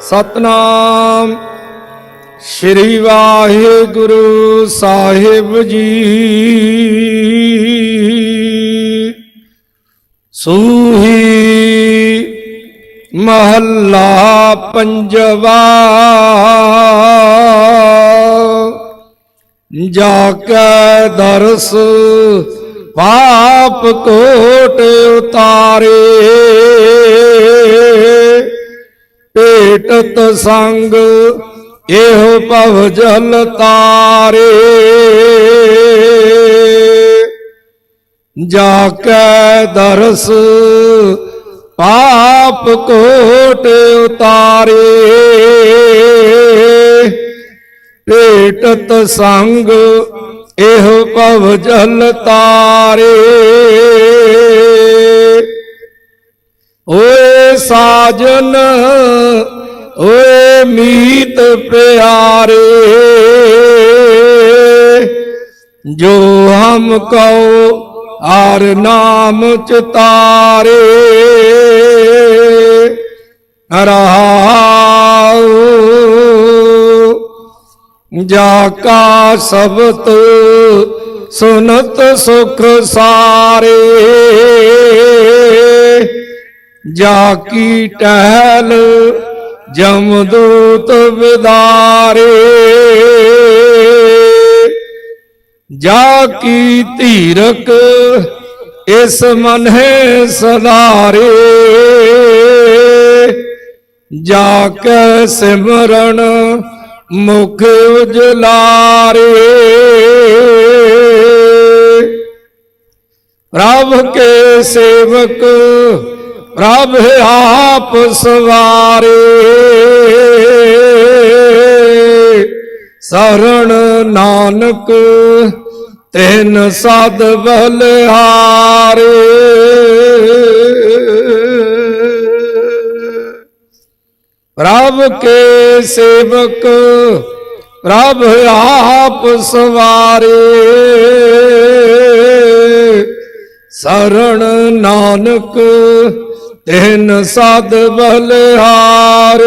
ਸਤਨਾਮ। ਸ੍ਰੀ ਵਾਹਿਗੁਰੂ ਸਾਹਿਬ ਜੀ। ਸੂਹੀ ਮਹੱਲਾ ਪੰਜਵਾ। ਜਾ ਕੇ ਦਰਸ ਪਾਪ ਕੋਟ ਉਤਾਰੇ। ਭੇਟਤ ਸੰਗ, ਇਹੋ ਭਵ ਜਲ ਤਾਰੇ। ਜਾ ਕੇ ਦਰਸ, ਪਾਪ ਕੋਟ ਉਤਾਰੇ। ਭੇਟਤ ਸੰਗ, ਇਹੋ ਭਵ ਜਲ ਤਾਰੇ। ਓਏ ਸਾਜਨ, ਓਏ ਮੀਤ ਪਿਆਰੇ। ਜੋ ਹਮ ਕਉ ਆਰ ਨਾਮ ਚਤਾਰੇ ਰਹਾਉ, ਜਾ ਕਾ ਸਬਤ ਸੁਨਤ ਸੁਖ ਸਾਰੇ। ਜਾ ਕੀ ਟਹਿਲ ਜਮਦੂਤ ਵਿਦਾਰੇ। ਜਾ ਕੀ ਧੀਰਕ ਇਸ ਮਨ ਹੈ ਸਦਾਰੇ। ਜਾ ਕੇ ਸਿਮਰਨ ਮੁਖ ਉਜਲਾਰੇ। ਪ੍ਰਭ ਕੇ ਸੇਵਕ ਪ੍ਰਭ ਆਪ ਸਵਾਰੇ। ਸਰਣ ਨਾਨਕ ਤਿਨ ਸਦ ਬਲਿਹਾਰੇ। ਪ੍ਰਭ ਕੇ ਸੇਵਕ ਪ੍ਰਭ ਆਪ ਸਵਾਰੇ। ਸਰਣ ਨਾਨਕ ਤਿਨ ਸਦ ਬਲਿਹਾਰੇ।